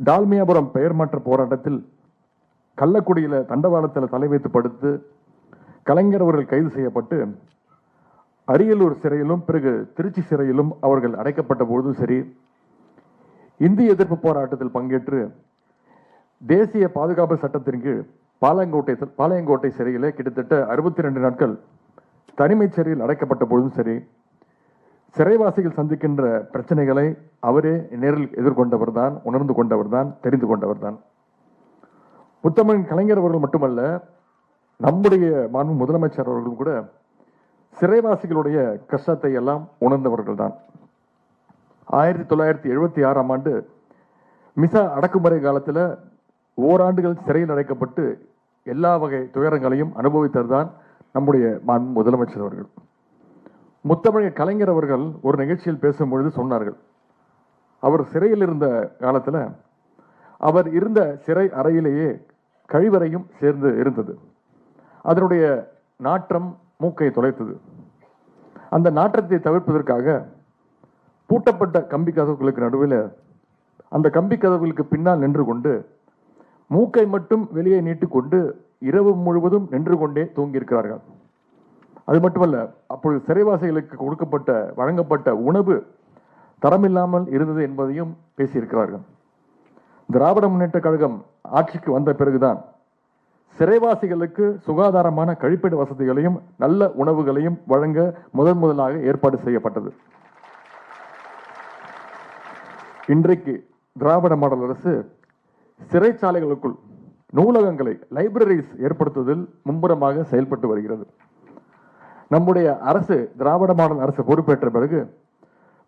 டால்மியாபுரம் பெயர் மாற்ற போராட்டத்தில் கள்ளக்குடியில் தண்டவாளத்தில் தலை வைத்து படுத்து கலைஞர் அவர்கள் கைது செய்யப்பட்டு அரியலூர் சிறையிலும் பிறகு திருச்சி சிறையிலும் அவர்கள் அடைக்கப்பட்ட பொழுதும் சரி இந்திய எதிர்ப்பு போராட்டத்தில் பங்கேற்று தேசிய பாதுகாப்பு சட்டத்தின் கீழ் பாளையங்கோட்டை பாளையங்கோட்டை சிறையிலே கிட்டத்தட்ட அறுபத்தி ரெண்டு நாட்கள் தனிமைச் சிறையில் அடைக்கப்பட்ட பொழுதும் சரி சிறைவாசிகள் சந்திக்கின்ற பிரச்சனைகளை அவரே நேரில் எதிர்கொண்டவர் தான் உணர்ந்து கொண்டவர் தான் தெரிந்து கொண்டவர் தான். முத்தமிழ் கலைஞர் அவர்கள் மட்டுமல்ல நம்முடைய மாண்பு முதலமைச்சர் அவர்களும் கூட சிறைவாசிகளுடைய கஷ்டத்தை எல்லாம் உணர்ந்தவர்கள் தான். ஆயிரத்தி தொள்ளாயிரத்தி எழுபத்தி ஆறாம் ஆண்டு மிசா அடக்குமுறை காலத்தில் ஓராண்டுகள் சிறையில் அடைக்கப்பட்டு எல்லா வகை துயரங்களையும் அனுபவித்தது தான் நம்முடைய மாண்பு முதலமைச்சர் அவர்கள். முத்தமிழக கலைஞர் அவர்கள் ஒரு நிகழ்ச்சியில் பேசும்பொழுது சொன்னார்கள். அவர் சிறையில் இருந்த காலத்தில் அவர் இருந்த சிறை அறையிலேயே கழிவறையும் சேர்ந்து இருந்தது. அதனுடைய நாற்றம் மூக்கை தொலைத்தது. அந்த நாற்றத்தை தவிர்ப்பதற்காக பூட்டப்பட்ட கம்பி கதவுகளுக்கு நடுவில் அந்த கம்பி கதவுகளுக்கு பின்னால் நின்று கொண்டு மூக்கை மட்டும் வெளியே நீட்டிக்கொண்டு இரவு முழுவதும் நின்று கொண்டே தூங்கியிருக்கிறார்கள். அது மட்டுமல்ல அப்பொழுது சிறைவாசிகளுக்கு கொடுக்கப்பட்ட வழங்கப்பட்ட உணவு தரமில்லாமல் இருந்தது என்பதையும் பேசியிருக்கிறார்கள். திராவிட முன்னேற்ற கழகம் ஆட்சிக்கு வந்த பிறகுதான் சிறைவாசிகளுக்கு சுகாதாரமான கழிப்பிட வசதிகளையும் நல்ல உணவுகளையும் வழங்க முதன் முதலாக ஏற்பாடு செய்யப்பட்டது. இன்றைக்கு திராவிட மாடல் அரசு சிறைச்சாலைகளுக்குள் நூலகங்களை லைப்ரரிஸ் ஏற்படுத்துவதில் மும்முரமாக செயல்பட்டு வருகிறது. நம்முடைய அரசு திராவிட மாடல் அரசு பொறுப்பேற்ற பிறகு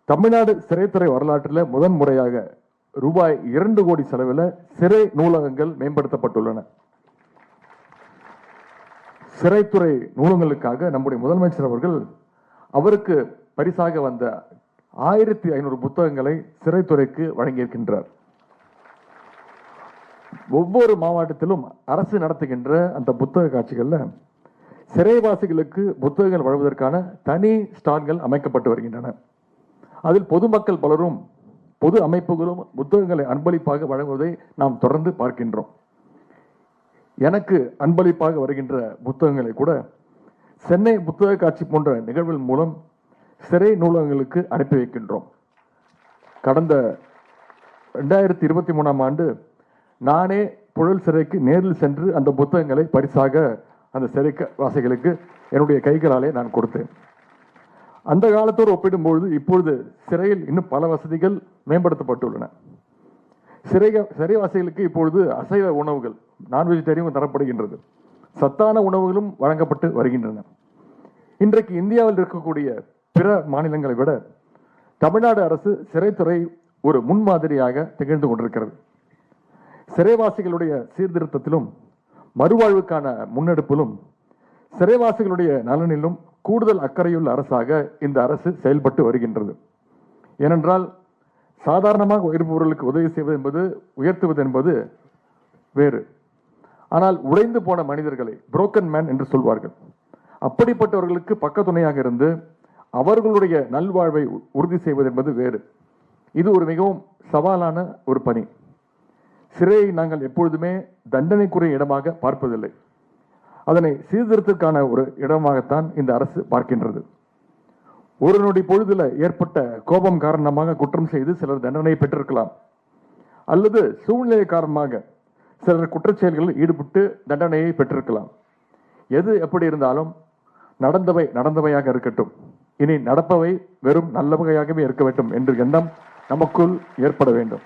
தமிழ்நாடு சிறைத்துறை வரலாற்றில் முதன் முறையாக ரூபாய் இரண்டு கோடி செலவில் சிறை நூலகங்கள் மேம்படுத்தப்பட்டுள்ளன. சிறைத்துறை நூலகங்களுக்காக நம்முடைய முதலமைச்சர் அவர்கள் அவருக்கு பரிசாக வந்த ஆயிரத்தி ஐநூறு புத்தகங்களை சிறைத்துறைக்கு வழங்கியிருக்கின்றார். ஒவ்வொரு மாவட்டத்திலும் அரசு நடத்துகின்ற அந்த புத்தக காட்சிகளில் சிறைவாசிகளுக்கு புத்தகங்கள் வழங்குவதற்கான தனி ஸ்டால்கள் அமைக்கப்பட்டு வருகின்றன. அதில் பொதுமக்கள் பலரும் பொது அமைப்புகளும் புத்தகங்களை அன்பளிப்பாக வழங்குவதை நாம் தொடர்ந்து பார்க்கின்றோம். எனக்கு அன்பளிப்பாக வருகின்ற புத்தகங்களை கூட சென்னை புத்தக காட்சி போன்ற நிகழ்வுகள் மூலம் சிறை நூலகங்களுக்கு அனுப்பி வைக்கின்றோம். கடந்த ரெண்டாயிரத்தி இருபத்தி மூணாம் ஆண்டு நானே புழல் சிறைக்கு நேரில் சென்று அந்த புத்தகங்களை பரிசாக அந்த சிறைக்க வாசிகளுக்கு என்னுடைய கைகளாலே நான் கொடுத்தேன். அந்த காலத்தோடு ஒப்பிடும்பொழுது இப்பொழுது சிறையில் இன்னும் பல வசதிகள் மேம்படுத்தப்பட்டுள்ளன. சிறை சிறைவாசிகளுக்கு இப்பொழுது அசைவ உணவுகள் நான் தரப்படுகின்றது. சத்தான உணவுகளும் வழங்கப்பட்டு வருகின்றன. இன்றைக்கு இந்தியாவில் இருக்கக்கூடிய பிற மாநிலங்களை விட தமிழ்நாடு அரசு சிறைத்துறை ஒரு முன்மாதிரியாக திகழ்ந்து கொண்டிருக்கிறது. சிறைவாசிகளுடைய சீர்திருத்தத்திலும் மறுவாழ்வுக்கான முன்னெடுப்பிலும் சிறைவாசிகளுடைய நலனிலும் கூடுதல் அக்கறையுள்ள அரசாக இந்த அரசு செயல்பட்டு வருகின்றது. ஏனென்றால் சாதாரணமாக இருப்பவர்களுக்கு உதவி செய்வது என்பது உயர்த்துவது என்பது வேறு. ஆனால் உடைந்து போன மனிதர்களை புரோக்கன் மேன் என்று சொல்வார்கள். அப்படிப்பட்டவர்களுக்கு பக்கத்துணையாக இருந்து அவர்களுடைய நல்வாழ்வை உறுதி செய்வது என்பது வேறு. இது ஒரு மிகவும் சவாலான ஒரு பணி. சிறையை நாங்கள் எப்பொழுதுமே தண்டனைக்குரிய இடமாக பார்ப்பதில்லை. அதனை சீர்திருத்தத்திற்கான ஒரு இடமாகத்தான் இந்த அரசு பார்க்கின்றது. ஒரு நொடி பொழுதில் ஏற்பட்ட கோபம் காரணமாக குற்றம் செய்து சிலர் தண்டனை பெற்றிருக்கலாம். அல்லது சூழ்நிலை காரணமாக சிலர் குற்றச்செயல்களில் ஈடுபட்டு தண்டனையை பெற்றிருக்கலாம். எது எப்படி இருந்தாலும் நடந்தவை நடந்தவையாக இருக்கட்டும். இனி நடப்பவை வெறும் நல்ல வகையாகவே இருக்க வேண்டும் என்ற எண்ணம் நமக்குள் ஏற்பட வேண்டும்.